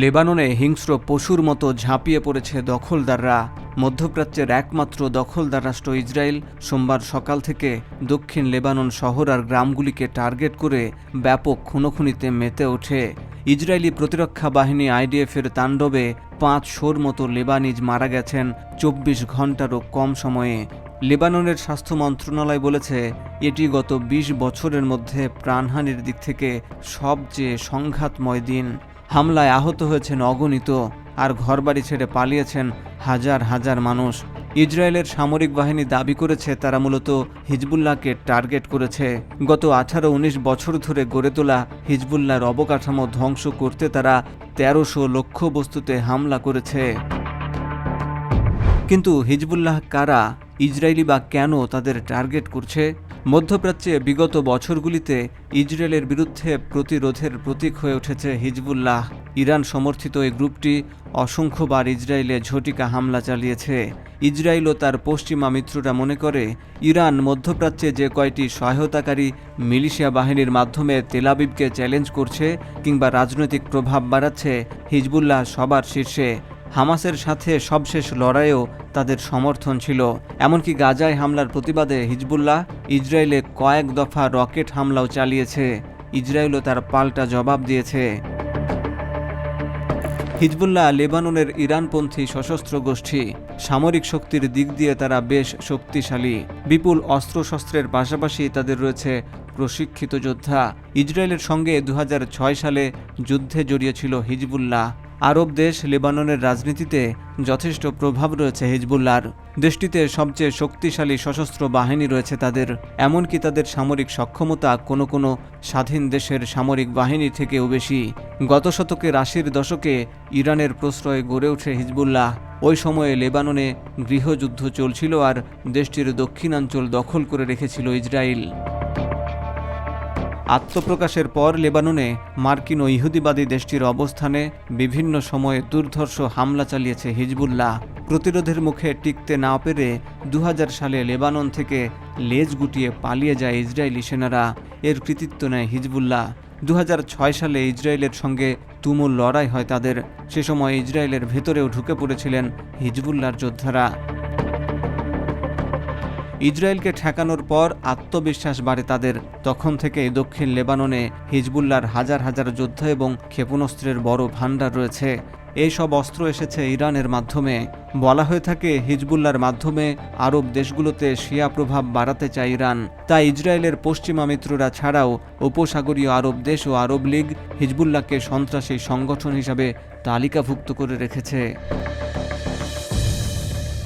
লেবাননে হিংস্র পশুর মতো ঝাঁপিয়ে পড়েছে দখলদাররা। মধ্যপ্রাচ্যের একমাত্র দখলদার রাষ্ট্র ইসরায়েল সোমবার সকাল থেকে দক্ষিণ লেবানন শহর আর গ্রামগুলিকে টার্গেট করে ব্যাপক খুনোখুনিতে মেতে ওঠে। ইসরায়েলি প্রতিরক্ষা বাহিনী আইডিএফের তাণ্ডবে পাঁচশোর মতো লেবানিজ মারা গেছেন চব্বিশ ঘন্টারও কম সময়ে। লেবাননের স্বাস্থ্য মন্ত্রণালয় বলেছে, এটি গত ২০ বছরের মধ্যে প্রাণহানির দিক থেকে সবচেয়ে সংঘাতময় দিন। হামলায় আহত হয়েছেন অগণিত আর ঘরবাড়ি ছেড়ে পালিয়েছেন হাজার হাজার মানুষ। ইসরায়েলের সামরিক বাহিনী দাবি করেছে, তারা মূলত হিজবুল্লাহকে টার্গেট করেছে। গত আঠারো উনিশ বছর ধরে গড়ে তোলা হিজবুল্লাহর অবকাঠামো ধ্বংস করতে তারা তেরোশো লক্ষ্যবস্তুতে হামলা করেছে। কিন্তু হিজবুল্লাহ কারা? ইসরায়েলি বা কেন তাদের টার্গেট করছে? মধ্যপ্রাচ্যে বিগত বছরগুলিতে ইসরায়েলের বিরুদ্ধে প্রতিরোধের প্রতীক হয়ে উঠেছে হিজবুল্লাহ। ইরান সমর্থিত এই গ্রুপটি অসংখ্যবার ইসরায়েলে ঝটিকা হামলা চালিয়েছে। ইসরায়েল ও তার পশ্চিমা মিত্ররা মনে করে, ইরান মধ্যপ্রাচ্যে যে কয়টি সহায়তাকারী মিলিশিয়া বাহিনীর মাধ্যমে তেলাবিবকে চ্যালেঞ্জ করছে কিংবা রাজনৈতিক প্রভাব বাড়াচ্ছে, হিজবুল্লাহ সবার শীর্ষে। হামাসের সাথে সবশেষ লড়াইয়েও তাদের সমর্থন ছিল। এমনকি গাজায় হামলার প্রতিবাদে হিজবুল্লাহ ইসরায়েলে কয়েক দফা রকেট হামলাও চালিয়েছে। ইসরায়েলও তার পাল্টা জবাব দিয়েছে। হিজবুল্লাহ লেবাননের ইরানপন্থী সশস্ত্র গোষ্ঠী সামরিক শক্তির দিক দিয়ে তারা বেশ শক্তিশালী। বিপুল অস্ত্রশস্ত্রের পাশাপাশি তাদের রয়েছে প্রশিক্ষিত যোদ্ধা। ইসরায়েলের সঙ্গে দু হাজার ছয় সালে যুদ্ধে জড়িয়েছিল হিজবুল্লাহ। আরব দেশ লেবাননের রাজনীতিতে যথেষ্ট প্রভাব রয়েছে হিজবুল্লাহর। দেশটিতে সবচেয়ে শক্তিশালী সশস্ত্র বাহিনী রয়েছে তাদের। এমনকি তাদের সামরিক সক্ষমতা কোনো কোনো স্বাধীন দেশের সামরিক বাহিনী থেকেও বেশি। গত শতকের আশির দশকে ইরানের প্রশ্রয়ে গড়ে ওঠে হিজবুল্লাহ। ওই সময়ে লেবাননে গৃহযুদ্ধ চলছিল আর দেশটির দক্ষিণাঞ্চল দখল করে রেখেছিল ইসরায়েল আত্মপ্রকাশের পর লেবাননে মার্কিন ও ইহুদিবাদী দেশটির অবস্থানে বিভিন্ন সময়ে দুর্ধর্ষ হামলা চালিয়েছে হিজবুল্লাহ। প্রতিরোধের মুখে টিকতে না পেরে দু হাজার সালে লেবানন থেকে লেজ গুটিয়ে পালিয়ে যায় ইসরায়েলি সেনারা। এর কৃতিত্ব নেয় হিজবুল্লাহ। দুহাজার ছয় সালে ইসরায়েলের সঙ্গে তুমুল লড়াই হয় তাদের। সে সময় ইসরায়েলের ভেতরেও ঢুকে পড়েছিলেন হিজবুল্লাহর যোদ্ধারা। ইসরায়েলকে ঠেকানোর পর আত্মবিশ্বাস বাড়ে তাদের। তখন থেকে দক্ষিণ লেবাননে হিজবুল্লার হাজার হাজার যোদ্ধা এবং ক্ষেপণাস্ত্রের বড় ভাণ্ডার রয়েছে। এই সব অস্ত্র এসেছে ইরানের মাধ্যমে। বলা হয়ে থাকে হিজবুল্লার মাধ্যমে আরব দেশগুলোতে শিয়া প্রভাব বাড়াতে চায় ইরান। তাই ইসরায়েলের পশ্চিমা মিত্ররা ছাড়াও উপসাগরীয় আরব দেশ ও আরব লীগ হিজবুল্লাহকে সন্ত্রাসী সংগঠন হিসাবে তালিকাভুক্ত করে রেখেছে।